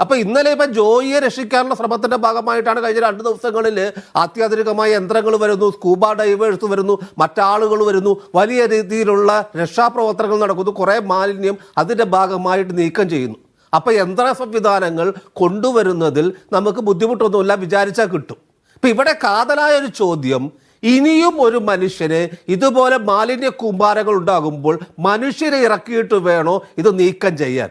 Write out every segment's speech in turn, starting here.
അപ്പൊ ഇന്നലെ ഇപ്പൊ ജോയിയെ രക്ഷിക്കാനുള്ള ശ്രമത്തിന്റെ ഭാഗമായിട്ടാണ് കഴിഞ്ഞ രണ്ട് ദിവസങ്ങളിൽ അത്യാധുനികമായ യന്ത്രങ്ങൾ വരുന്നു സ്കൂബ ഡൈവേഴ്സ് വരുന്നു മറ്റാളുകൾ വരുന്നു. വലിയ രീതിയിലുള്ള രക്ഷാപ്രവർത്തനങ്ങൾ നടക്കുന്നു. കുറെ മാലിന്യം അതിന്റെ ഭാഗമായിട്ട് നീക്കം ചെയ്യുന്നു. അപ്പൊ യന്ത്ര സംവിധാനങ്ങൾ കൊണ്ടുവരുന്നതിൽ നമുക്ക് ബുദ്ധിമുട്ടൊന്നുമില്ല വിചാരിച്ചാൽ കിട്ടും. ഇപ്പൊ ഇവിടെ കാതലായ ഒരു ചോദ്യം ഇനിയും ഒരു മനുഷ്യന് ഇതുപോലെ മാലിന്യ കൂമ്പാരങ്ങൾ ഉണ്ടാകുമ്പോൾ മനുഷ്യരെ ഇറക്കിയിട്ട് വേണോ ഇത് നീക്കം ചെയ്യാൻ?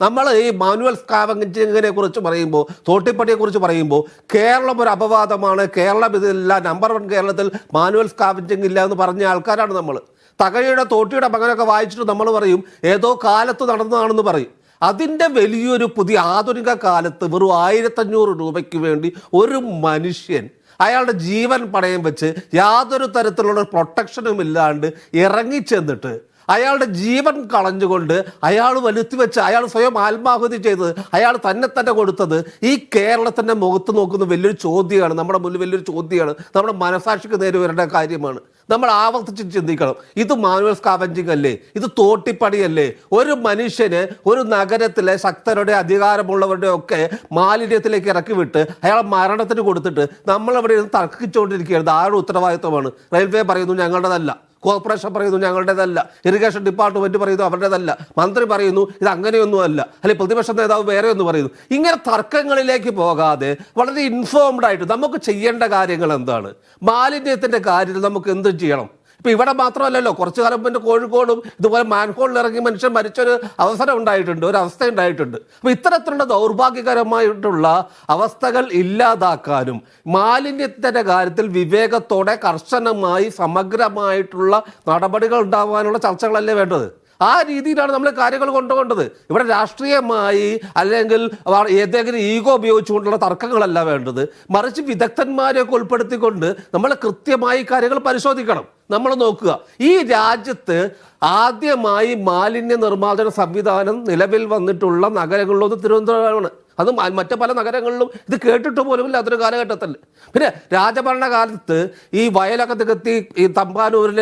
നമ്മൾ ഈ മാനുവൽ സ്കാവഞ്ചിങ്ങിനെ കുറിച്ച് പറയുമ്പോൾ തോട്ടിപ്പട്ടിയെ കുറിച്ച് പറയുമ്പോൾ കേരളം ഒരു അപവാദമാണ്. കേരളം ഇതില്ല നമ്പർ വൺ കേരളത്തിൽ മാനുവൽ സ്കാവഞ്ചിങ് ഇല്ല എന്ന് പറഞ്ഞ ആൾക്കാരാണ് നമ്മൾ തകഴിയുടെ തോട്ടിയുടെ മകനൊക്കെ വായിച്ചിട്ട് നമ്മൾ പറയും ഏതോ കാലത്ത് നടന്നതാണെന്ന് പറയും. അതിന്റെ വലിയൊരു പുതിയ ആധുനിക കാലത്ത് വെറും ആയിരത്തഞ്ഞൂറ് രൂപയ്ക്ക് വേണ്ടി ഒരു മനുഷ്യൻ അയാളുടെ ജീവൻ പണയം വെച്ച് യാതൊരു തരത്തിലുള്ള പ്രൊട്ടക്ഷനും ഇല്ലാണ്ട് ഇറങ്ങിച്ചെന്നിട്ട് അയാളുടെ ജീവൻ കളഞ്ഞുകൊണ്ട് അയാൾ വലുത്തി വെച്ച് അയാൾ സ്വയം ആത്മാഹുതി ചെയ്തത് അയാൾ തന്നെ തന്നെ കൊടുത്തത് ഈ കേരളത്തിന്റെ മുഖത്ത് നോക്കുന്ന വലിയൊരു ചോദ്യമാണ് നമ്മുടെ മുന്നിൽ വലിയൊരു ചോദ്യമാണ് നമ്മുടെ മനസാക്ഷിക്ക് നേരെ വരേണ്ട കാര്യമാണ്. നമ്മൾ ആവർത്തിച്ച് ചിന്തിക്കണം. ഇത് മാനുവൽ സ്കാവഞ്ചിങ് അല്ലേ? ഇത് തോട്ടിപ്പണിയല്ലേ? ഒരു മനുഷ്യന് ഒരു നഗരത്തിലെ ശക്തരുടെ അധികാരമുള്ളവരുടെ ഒക്കെ മാലിന്യത്തിലേക്ക് ഇറക്കി വിട്ട് അയാളെ മരണത്തിന് കൊടുത്തിട്ട് നമ്മളവിടെ ഇരുന്ന് തർക്കിച്ചുകൊണ്ടിരിക്കുകയാണ്. ആരുടെ ഉത്തരവാദിത്വമാണ്? റെയിൽവേ പറയുന്നു ഞങ്ങളുടേതല്ല. കോർപ്പറേഷൻ പറയുന്നു ഞങ്ങളുടേതല്ല. ഇറിഗേഷൻ ഡിപ്പാർട്ട്മെന്റ് പറയുന്നു അവരുടേതല്ല. മന്ത്രി പറയുന്നു ഇത് അങ്ങനെയൊന്നുമല്ല അല്ലെങ്കിൽ പ്രതിപക്ഷ നേതാവ് വേറെ ഒന്ന് പറയുന്നു. ഇങ്ങനെ തർക്കങ്ങളിലേക്ക് പോകാതെ വളരെ ഇൻഫോംഡ് ആയിട്ട് നമുക്ക് ചെയ്യേണ്ട കാര്യങ്ങൾ എന്താണ്? മാലിന്യത്തിന്റെ കാര്യത്തിൽ നമുക്ക് എന്തും ചെയ്യണം. ഇപ്പൊ ഇവിടെ മാത്രമല്ലല്ലോ കുറച്ചു കാലം മുമ്പ് കോഴിക്കോടും ഇതുപോലെ മാൻഹോളിൽ ഇറങ്ങി മനുഷ്യൻ മരിച്ചൊരു അവസരം ഉണ്ടായിട്ടുണ്ട് ഒരു അവസ്ഥ ഉണ്ടായിട്ടുണ്ട്. അപ്പോൾ ഇത്തരത്തിലുള്ള ദൗർഭാഗ്യകരമായിട്ടുള്ള അവസ്ഥകൾ ഇല്ലാതാക്കാനും മാലിന്യത്തിന്റെ കാര്യത്തിൽ വിവേകത്തോടെ കർശനമായി സമഗ്രമായിട്ടുള്ള നടപടികൾ ഉണ്ടാകാനുള്ള ചർച്ചകളല്ലേ വേണ്ടത്? ആ രീതിയിലാണ് നമ്മൾ കാര്യങ്ങൾ കൊണ്ടുപോകേണ്ടത്. ഇവിടെ രാഷ്ട്രീയമായി അല്ലെങ്കിൽ ഏതെങ്കിലും ഈഗോ ഉപയോഗിച്ചുകൊണ്ടുള്ള തർക്കങ്ങളല്ല വേണ്ടത്. മറിച്ച് വിദഗ്ധന്മാരെയൊക്കെ ഉൾപ്പെടുത്തിക്കൊണ്ട് നമ്മൾ കൃത്യമായി കാര്യങ്ങൾ പരിശോധിക്കണം. നമ്മൾ നോക്കുക. ഈ രാജ്യത്ത് ആദ്യമായി മാലിന്യ നിർമ്മാർജന സംവിധാനം നിലവിൽ വന്നിട്ടുള്ള നഗരങ്ങളിലൊന്ന് തിരുവനന്തപുരമാണ്. അത് മറ്റു പല നഗരങ്ങളിലും ഇത് കേട്ടിട്ട് പോലുമില്ല അതൊരു കാലഘട്ടത്തിൽ. പിന്നെ രാജഭരണകാലത്ത് ഈ വയലൊക്കെ തികത്തി ഈ തമ്പാനൂരിൽ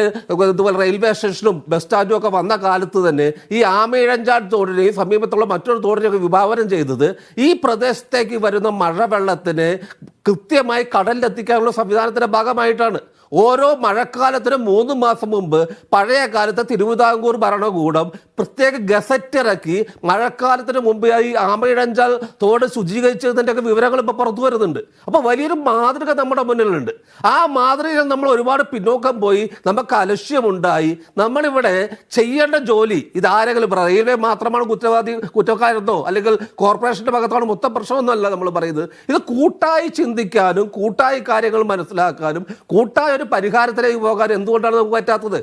ഇതുപോലെ റെയിൽവേ സ്റ്റേഷനും ബസ് സ്റ്റാൻഡും ഒക്കെ വന്ന കാലത്ത് തന്നെ ഈ ആമയിഴഞ്ചാൻ തോടിനെയും സമീപത്തുള്ള മറ്റൊരു തോടിനെയൊക്കെ വിഭാവനം ചെയ്തത് ഈ പ്രദേശത്തേക്ക് വരുന്ന മഴവെള്ളത്തിന് കൃത്യമായി കടലിലെത്തിക്കാനുള്ള സംവിധാനത്തിന്റെ ഭാഗമായിട്ടാണ്. ഓരോ മഴക്കാലത്തിനും മൂന്ന് മാസം മുമ്പ് പഴയ കാലത്തെ തിരുവിതാംകൂർ ഭരണകൂടം പ്രത്യേക ഗസറ്റ് ഇറക്കി മഴക്കാലത്തിന് മുമ്പ് ഈ ആമയിഴഞ്ചാൽ തോട് ശുചീകരിച്ചതിന്റെ ഒക്കെ വിവരങ്ങൾ ഇപ്പോൾ പുറത്തു വരുന്നുണ്ട്. അപ്പോൾ വലിയൊരു മാതൃക നമ്മുടെ മുന്നിലുണ്ട്. ആ മാതൃകയിൽ നമ്മൾ ഒരുപാട് പിന്നോക്കം പോയി നമുക്ക് അലക്ഷ്യമുണ്ടായി. നമ്മളിവിടെ ചെയ്യേണ്ട ജോലി ഇതാരെങ്കിലും റെയിൽവേ മാത്രമാണ് കുറ്റവാദി കുറ്റക്കാരെന്നോ അല്ലെങ്കിൽ കോർപ്പറേഷന്റെ ഭാഗത്താണ് മൊത്തം പ്രശ്നമൊന്നുമല്ല നമ്മൾ പറയുന്നത്. ഇത് കൂട്ടായി ചിന്തിക്കാനും കൂട്ടായ കാര്യങ്ങൾ മനസ്സിലാക്കാനും കൂട്ടായ ഒരു പരിഹാരത്തിലേക്ക് പോകാനും എന്തുകൊണ്ടാണ് നമുക്ക് പറ്റാത്തത്?